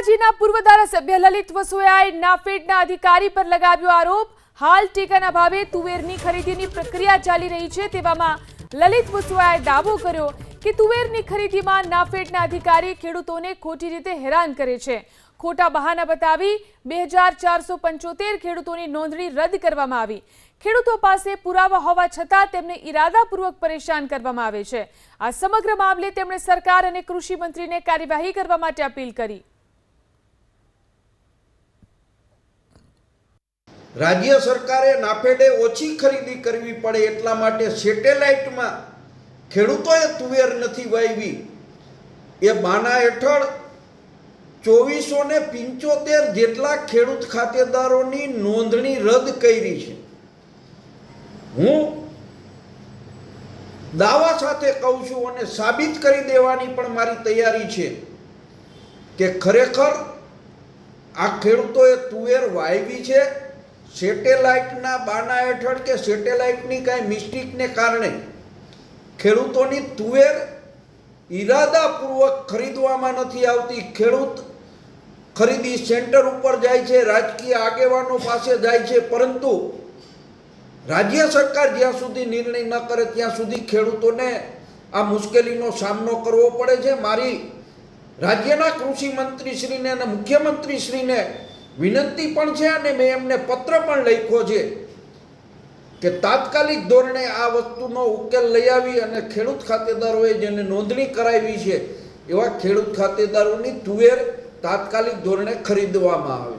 ધોરાજીના પૂર્વ ધારાસભ્ય લલિત વસોયાએ નાફેડના અધિકારી પર લગાવ્યો આરોપ. હાલ ટેકાના ભાવે તુવેરની ખરીદીની પ્રક્રિયા ચાલી રહી છે તેવામાં લલિત વસોયાએ દાવો કર્યો કે તુવેરની ખરીદીમાં નાફેડના અધિકારી ખેડૂતોને ખોટી રીતે હેરાન કરે છે. ખોટા બહાના બતાવી બે હજાર ચારસો પંચોતેર ખેડૂતોની નોંધણી રદ કરવામાં આવી. ખેડૂતો પાસે પુરાવા હોવા છતાં તેમને ઇરાદાપૂર્વક પરેશાન કરવામાં આવે છે. આ સમગ્ર મામલે તેમણે સરકાર અને કૃષિ મંત્રીને કાર્યવાહી કરવા માટે અપીલ કરી. રાજ્ય સરકારે નાફેડે ઓછી ખરીદી કરવી પડે એટલા માટે સેટેલાઇટમાં ખેડૂતોએ તુવેર નથી વાવી એ બાના હેઠળ ચોવીસો ને પંચોતેર જેટલા ખેડૂત ખાતેદારોની નોંધણી રદ કરી છે. હું દાવા સાથે કહું છું અને સાબિત કરી દેવાની પણ મારી તૈયારી છે કે ખરેખર આ ખેડૂતોએ તુવેર વાવી છે. સેટેલાઇટના બાના હેઠળ કે સેટેલાઇટની કાંઈ મિસ્ટેકને કારણે ખેડૂતોની તુવેર ઈરાદાપૂર્વક ખરીદવામાં નથી આવતી. ખેડૂત ખરીદી સેન્ટર ઉપર જાય છે, રાજકીય આગેવાનો પાસે જાય છે, પરંતુ રાજ્ય સરકાર જ્યાં સુધી નિર્ણય ન કરે ત્યાં સુધી ખેડૂતોને આ મુશ્કેલીનો સામનો કરવો પડે છે. મારી રાજ્યના કૃષિ મંત્રીશ્રીને અને મુખ્યમંત્રીશ્રીને વિનંતી પણ છે અને મેં એમને પત્ર પણ લખ્યો છે કે તાત્કાલિક ધોરણે આ વસ્તુનો ઉકેલ લઈ આવી અને ખેડૂત ખાતેદારોએ જેને નોંધણી કરાવી છે એવા ખેડૂત ખાતેદારોની તુવેર તાત્કાલિક ધોરણે ખરીદવામાં આવે.